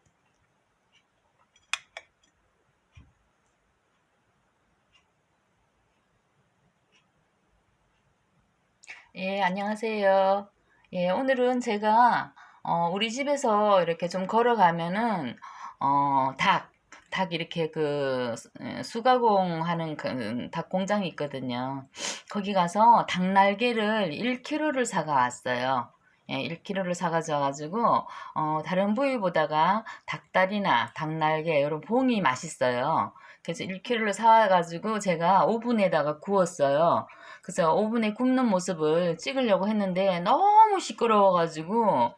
예, 안녕하세요. 예, 오늘은 제가 어, 우리 집에서 이렇게 좀 걸어가면은 어, 닭, 닭 이렇게 그 수- 예, 수가공 하는 그 닭 공장이 있거든요. 거기 가서 닭 날개를 1kg를 사가 왔어요. 예, 1kg를 사가져 가지고 어, 다른 부위보다가 닭다리나 닭 날개 이런 봉이 맛있어요. 그래서 1kg를 사가지고 제가 오븐에다가 구웠어요. 그래서 오븐에 굽는 모습을 찍으려고 했는데 너무 시끄러워가지고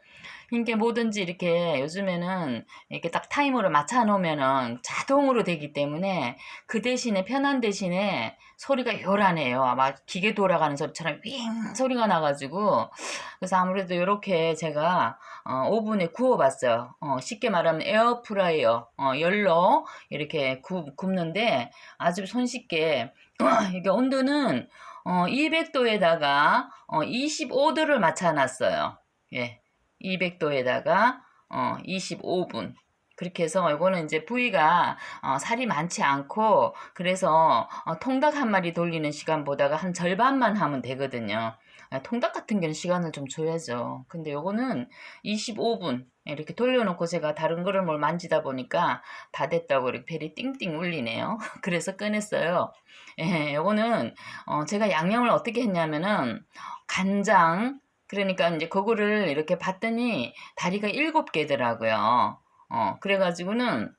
이게 뭐든지 이렇게 요즘에는 이렇게 딱 타이머를 맞춰 놓으면은 자동으로 되기 때문에 그 대신에 편한 대신에 소리가 요란해요. 막 기계 돌아가는 소리처럼 윙 소리가 나가지고 그래서 아무래도 이렇게 제가 어, 오븐에 구워봤어요. 어, 쉽게 말하면 에어프라이어 어, 열로 이렇게 굽, 굽는데 아주 손쉽게 이게 온도는 어, 200도에다가 어, 25도를 맞춰놨어요. 예, 200도에다가 어, 25분. 그렇게 해서 이거는 이제 부위가 어, 살이 많지 않고 그래서 어, 통닭 한 마리 돌리는 시간보다가 한 절반만 하면 되거든요. 아, 통닭 같은 경우는 시간을 좀 줘야죠. 근데 요거는 25분 이렇게 돌려놓고 제가 다른 거를 뭘 만지다 보니까 다 됐다고 이렇게 벨이 띵띵 울리네요. 그래서 꺼냈어요. 예, 요거는 어, 제가 양념을 어떻게 했냐면은 간장 그러니까 이제 그거를 이렇게 봤더니 다리가 일곱 개더라고요. 어, 그래가지고는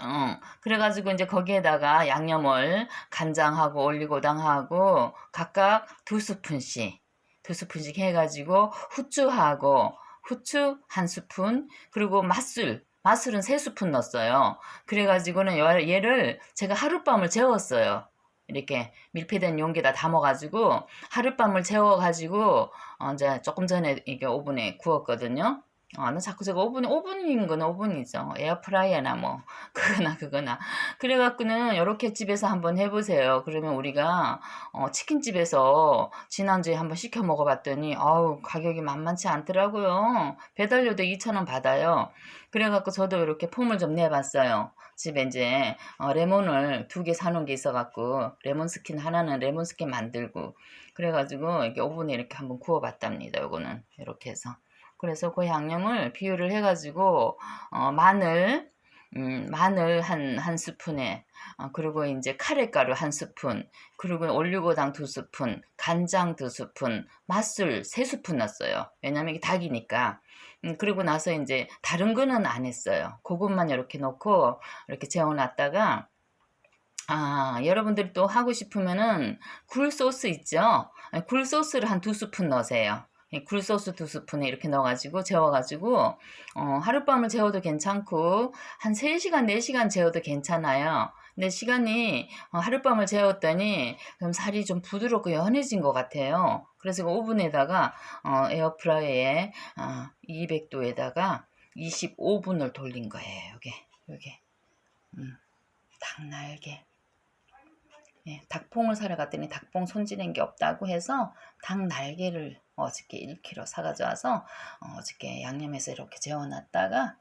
어, 그래가지고 이제 거기에다가 양념을 간장하고 올리고당하고 각각 두 스푼씩 두 스푼씩 해가지고 후추하고 후추 한 스푼 그리고 맛술 맛술은 세 스푼 넣었어요. 그래가지고는 여- 얘를 제가 하룻밤을 재웠어요. 이렇게 밀폐된 용기에다 담아가지고 하룻밤을 재워가지고 어, 이제 조금 전에 이게 오븐에 구웠거든요. 아, 나 자꾸 제가 오븐, 오븐인 건 오븐이죠. 에어프라이어나 뭐, 그거나 그거나. 그래갖고는 이렇게 집에서 한번 해보세요. 그러면 우리가, 어, 치킨집에서 지난주에 한번 시켜 먹어봤더니, 아우, 가격이 만만치 않더라고요. 배달료도 2,000원 받아요. 그래갖고 저도 이렇게 폼을 좀 내봤어요. 집에 이제, 어, 레몬을 두 개 사놓은 게 있어갖고, 레몬 스킨 하나는 레몬 스킨 만들고, 그래가지고, 이렇게 오븐에 이렇게 한번 구워봤답니다. 요거는. 이렇게 해서. 그래서 그 양념을 비율을 해가지고 어, 마늘 음, 마늘 한, 한 스푼에 어, 그리고 이제 카레가루 한 스푼 그리고 올리고당 두 스푼 간장 두 스푼 맛술 세 스푼 넣었어요 왜냐면 이게 닭이니까 음, 그리고 나서 이제 다른 거는 안 했어요 그것만 이렇게 넣고 이렇게 재워놨다가 아, 여러분들이 또 하고 싶으면은 굴 소스 있죠? 네, 굴 소스를 한 두 스푼 넣으세요. 예, 굴소스 두 스푼에 이렇게 넣어가지고 재워가지고 어, 하룻밤을 재워도 괜찮고 한 3시간 4시간 재워도 괜찮아요. 근데 시간이 어, 하룻밤을 재웠더니 그럼 살이 좀 부드럽고 연해진 것 같아요. 그래서 그 오븐에다가 어, 에어프라이어에 어, 200도에다가 25분을 돌린 거예요. 요게 요게 음, 닭 날개 예, 닭봉을 사러 갔더니 닭봉 손질한 게 없다고 해서 닭 날개를 어저께 1kg 사가져 와서 어, 어저께 양념해서 이렇게 재워놨다가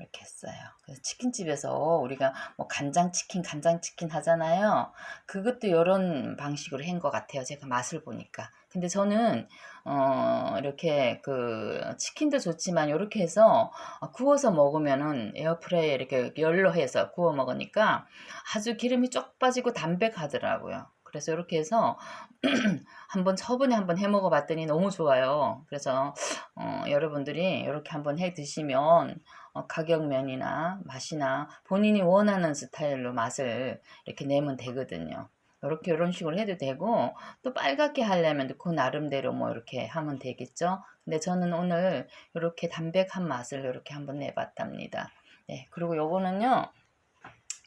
이렇게 했어요. 그래서 치킨집에서 우리가 뭐 간장치킨, 간장치킨 하잖아요. 그것도 이런 방식으로 한 것 같아요. 제가 맛을 보니까. 근데 저는 어, 이렇게 그 치킨도 좋지만 이렇게 해서 어, 구워서 먹으면은 에어프라이에 이렇게 열로 해서 구워 먹으니까 아주 기름이 쪽 빠지고 담백하더라고요. 그래서 이렇게 해서 한번 저번에 한번 해 먹어 봤더니 너무 좋아요. 그래서 어, 여러분들이 이렇게 한번 해 드시면 어, 가격면이나 맛이나 본인이 원하는 스타일로 맛을 이렇게 내면 되거든요. 이렇게 이런 식으로 해도 되고 또 빨갛게 하려면 그 나름대로 뭐 이렇게 하면 되겠죠. 근데 저는 오늘 이렇게 담백한 맛을 이렇게 한번 내봤답니다. 네, 그리고 요거는요.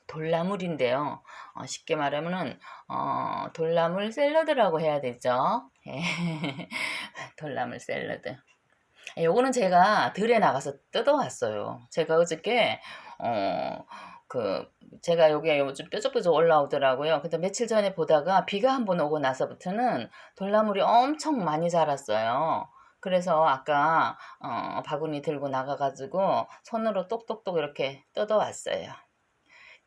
돌나물인데요. 어, 쉽게 말하면은 어, 돌나물 샐러드라고 해야 되죠. 예. 돌나물 샐러드. 예, 요거는 제가 들에 나가서 뜯어왔어요. 제가 어저께 어, 그 제가 여기에 뾰족뾰족 올라오더라고요. 근데 며칠 전에 보다가 비가 한 번 오고 나서부터는 돌나물이 엄청 많이 자랐어요. 그래서 아까 어, 바구니 들고 나가가지고 손으로 똑똑똑 이렇게 뜯어왔어요.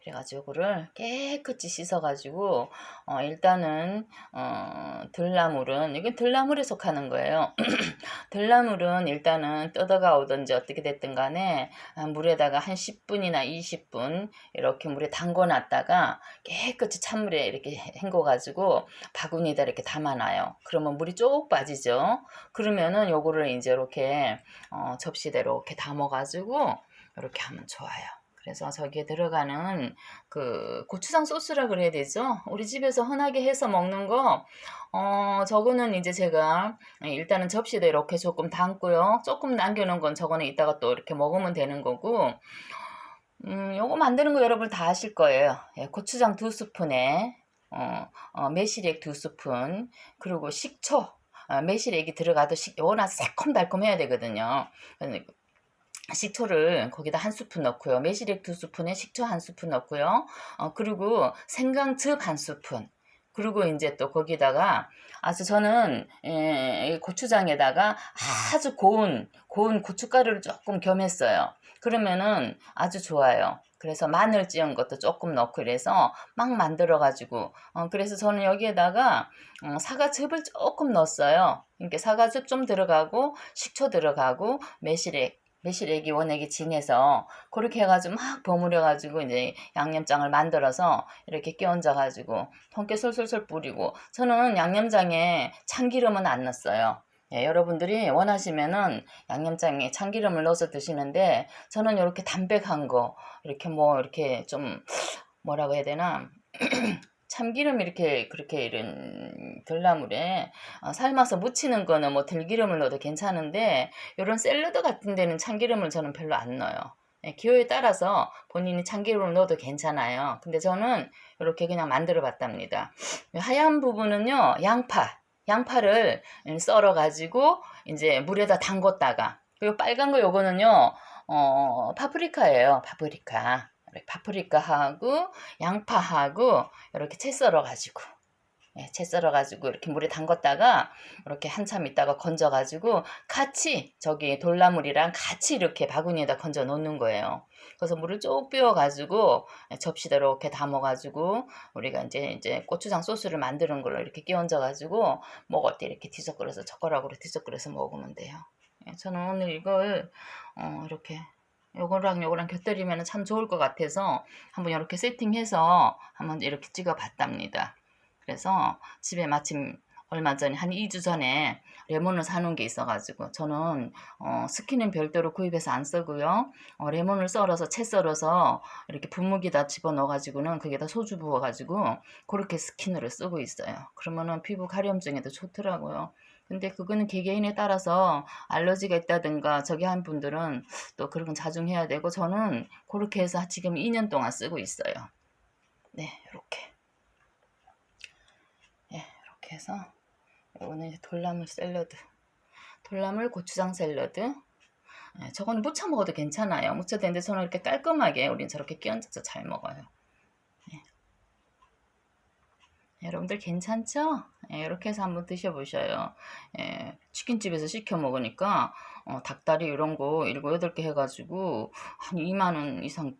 그래가지고 이거를 깨끗이 씻어가지고 어, 일단은 어, 들나물은 이게 들나물에 속하는 거예요. 들나물은 일단은 뜯어가 오든지 어떻게 됐든 간에 아, 물에다가 한 10분이나 20분 이렇게 물에 담궈 놨다가 깨끗이 찬물에 이렇게 헹궈가지고 바구니에다 이렇게 담아놔요. 그러면 물이 쭉 빠지죠. 그러면은 요거를 이제 이렇게 어, 접시대로 이렇게 담아가지고 이렇게 하면 좋아요. 그래서 저기에 들어가는 그 고추장 소스라 그래야 되죠? 우리 집에서 흔하게 해서 먹는 거, 어, 저거는 이제 제가 일단은 접시에 이렇게 조금 담고요. 조금 남겨놓은 건 저거는 이따가 또 이렇게 먹으면 되는 거고, 음, 요거 만드는 거 여러분 다 아실 거예요. 예, 고추장 두 스푼에, 어, 어, 매실액 두 스푼, 그리고 식초, 어, 매실액이 들어가도 식, 요거는 새콤달콤 해야 되거든요. 식초를 거기다 한 스푼 넣고요. 매실액 두 스푼에 식초 한 스푼 넣고요. 어, 그리고 생강즙 한 스푼. 그리고 이제 또 거기다가 아주 저는 에, 고추장에다가 아주 고운 고운 고춧가루를 조금 겸했어요. 그러면은 아주 좋아요. 그래서 마늘 찌은 것도 조금 넣고 그래서 막 만들어 가지고 어, 그래서 저는 여기에다가 어, 사과즙을 조금 넣었어요. 이렇게 사과즙 좀 들어가고 식초 들어가고 매실액 매실액이 워낙에 진해서 그렇게 해가지고 막 버무려가지고 이제 양념장을 만들어서 이렇게 끼얹어가지고 통깨 솔솔솔 뿌리고 저는 양념장에 참기름은 안 넣었어요. 예, 여러분들이 원하시면은 양념장에 참기름을 넣어서 드시는데 저는 이렇게 담백한 거 이렇게 뭐 이렇게 좀 뭐라고 해야 되나 참기름 이렇게 그렇게 이런 들나물에 어, 삶아서 무치는 거는 뭐 들기름을 넣어도 괜찮은데 이런 샐러드 같은 데는 참기름을 저는 별로 안 넣어요. 예, 기호에 따라서 본인이 참기름을 넣어도 괜찮아요. 근데 저는 이렇게 그냥 만들어 봤답니다. 하얀 부분은요, 양파. 양파를 썰어 가지고 이제 물에다 담궜다가 그리고 빨간 거 요거는요, 어, 파프리카예요. 파프리카. 파프리카하고 양파하고 이렇게 채 썰어 가지고 예, 채 썰어 가지고 이렇게 물에 담궜다가 이렇게 한참 있다가 건져 가지고 같이 저기 돌나물이랑 같이 이렇게 바구니에다 건져 놓는 거예요. 그래서 물을 쭉 비워 가지고 접시대 이렇게 담아 가지고 우리가 이제 이제 고추장 소스를 만드는 걸로 이렇게 끼얹어 가지고 먹을 때 이렇게 뒤적거려서 젓가락으로 뒤적거려서 먹으면 돼요. 예, 저는 오늘 이걸 어, 이렇게 요거랑 요거랑 곁들이면 참 좋을 것 같아서 한번 이렇게 세팅해서 한번 이렇게 찍어 봤답니다. 그래서 집에 마침 얼마 전에 한 2주 전에 레몬을 사놓은 게 있어가지고 저는 어, 스키는 별도로 구입해서 안 쓰고요. 어, 레몬을 썰어서 채 썰어서 이렇게 분무기다 집어넣어가지고는 거기다 소주 부어가지고 그렇게 스킨으로 쓰고 있어요. 그러면은 피부 가려움증에도 좋더라고요. 근데 그거는 개개인에 따라서 알러지가 있다든가 저기 한 분들은 또 그런 건 자중해야 되고 저는 그렇게 해서 지금 2년 동안 쓰고 있어요. 네, 이렇게. 네, 이렇게 해서 이거는 돌나물 샐러드. 돌나물 고추장 샐러드. 네, 저건 무쳐 먹어도 괜찮아요. 무쳐 되는데 저는 이렇게 깔끔하게 우린 저렇게 끼얹어서 잘 먹어요. 여러분들 괜찮죠? 예, 이렇게 해서 한번 드셔보셔요. 예, 치킨집에서 시켜 먹으니까 어, 닭다리 이런 거 7, 8개 해가지고 한 2만원 이상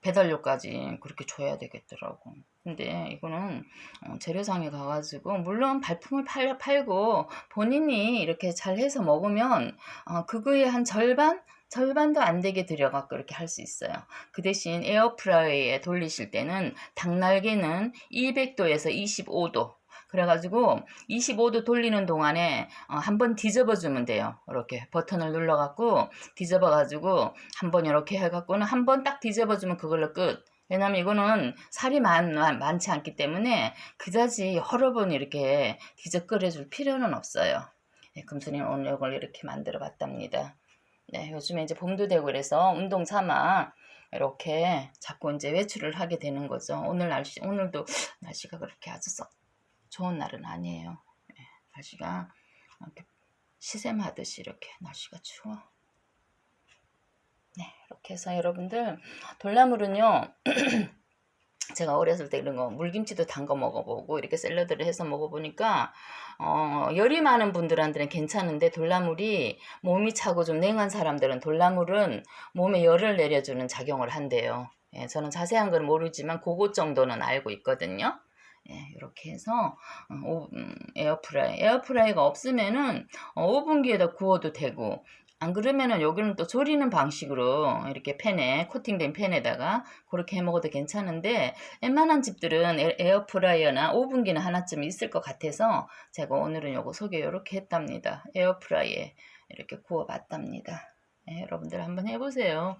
배달료까지 그렇게 줘야 되겠더라고. 근데 이거는 어, 재료상에 가가지고 물론 발품을 팔, 팔고 본인이 이렇게 잘 해서 먹으면 어, 그거의 한 절반 절반도 안 되게 들여갖고 이렇게 할 수 있어요. 그 대신 에어프라이에 돌리실 때는 닭날개는 200도에서 25도 그래가지고 25도 돌리는 동안에 어, 한번 뒤집어 주면 돼요. 이렇게 버튼을 눌러갖고 뒤집어 가지고 한번 이렇게 해갖고는 한 번 딱 뒤집어 주면 그걸로 끝. 왜냐면 이거는 살이 많, 많 지 않기 때문에 그다지 여러 번 이렇게 뒤적거려 줄 필요는 없어요. 네, 금수님 오늘 이걸 이렇게 만들어 봤답니다. 네, 요즘에 이제 봄도 되고 그래서 운동 삼아 이렇게 자꾸 이제 외출을 하게 되는 거죠. 오늘 날씨, 오늘도 날씨가 그렇게 아주 썩 좋은 날은 아니에요. 네, 날씨가 이렇게 시샘하듯이 이렇게 날씨가 추워. 네, 이렇게 해서 여러분들 돌나물은요. 제가 어렸을 때 이런 거 물김치도 담가 먹어보고 이렇게 샐러드를 해서 먹어보니까 어, 열이 많은 분들한테는 괜찮은데 돌나물이 몸이 차고 좀 냉한 사람들은 돌나물은 몸에 열을 내려주는 작용을 한대요. 예, 저는 자세한 건 모르지만 그것 정도는 알고 있거든요. 예, 이렇게 해서 어, 오- 음, 에어프라이 에어프라이가 없으면은 어, 오븐기에다 구워도 되고 안 그러면은 여기는 또 조리는 방식으로 이렇게 팬에 코팅된 팬에다가 그렇게 해 먹어도 괜찮은데 웬만한 집들은 에- 에어프라이어나 오븐기는 하나쯤 있을 것 같아서 제가 오늘은 요거 소개 이렇게 했답니다. 에어프라이에 이렇게 구워봤답니다. 예, 여러분들 한번 해보세요.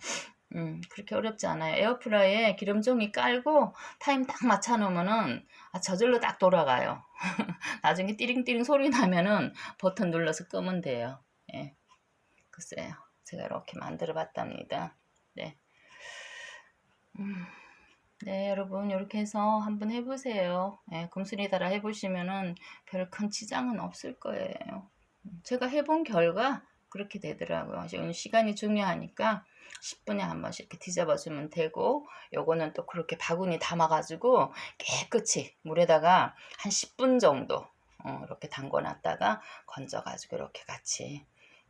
음, 그렇게 어렵지 않아요. 에어프라이에 기름종이 깔고 타임 딱 맞춰 놓으면은 아, 저절로 딱 돌아가요. 나중에 띠링띠링 소리 나면은 버튼 눌러서 끄면 돼요. 예. 글쎄요. 제가 이렇게 만들어 봤답니다. 네. 음, 네, 여러분, 이렇게 해서 한번 해보세요. 예, 금순이 달아 해보시면은 별 큰 지장은 없을 거예요. 음, 제가 해본 결과 그렇게 되더라고요. 지금 시간이 중요하니까 10분에 한 번씩 이렇게 뒤잡아주면 되고, 요거는 또 그렇게 바구니 담아 가지고 깨끗이 물에다가 한 10분 정도 어, 이렇게 담궈 놨다가 건져 가지고 이렇게 같이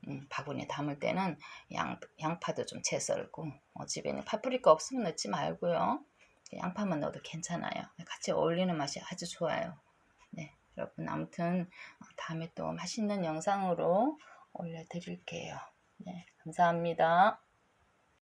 음, 바구니에 담을 때는 양, 양파도 좀 채 썰고 어, 집에 는 파프리카 없으면 넣지 말고요. 양파만 넣어도 괜찮아요. 같이 어울리는 맛이 아주 좋아요. 네, 여러분 아무튼 어, 다음에 또 맛있는 영상으로 올려드릴게요. 네, 감사합니다.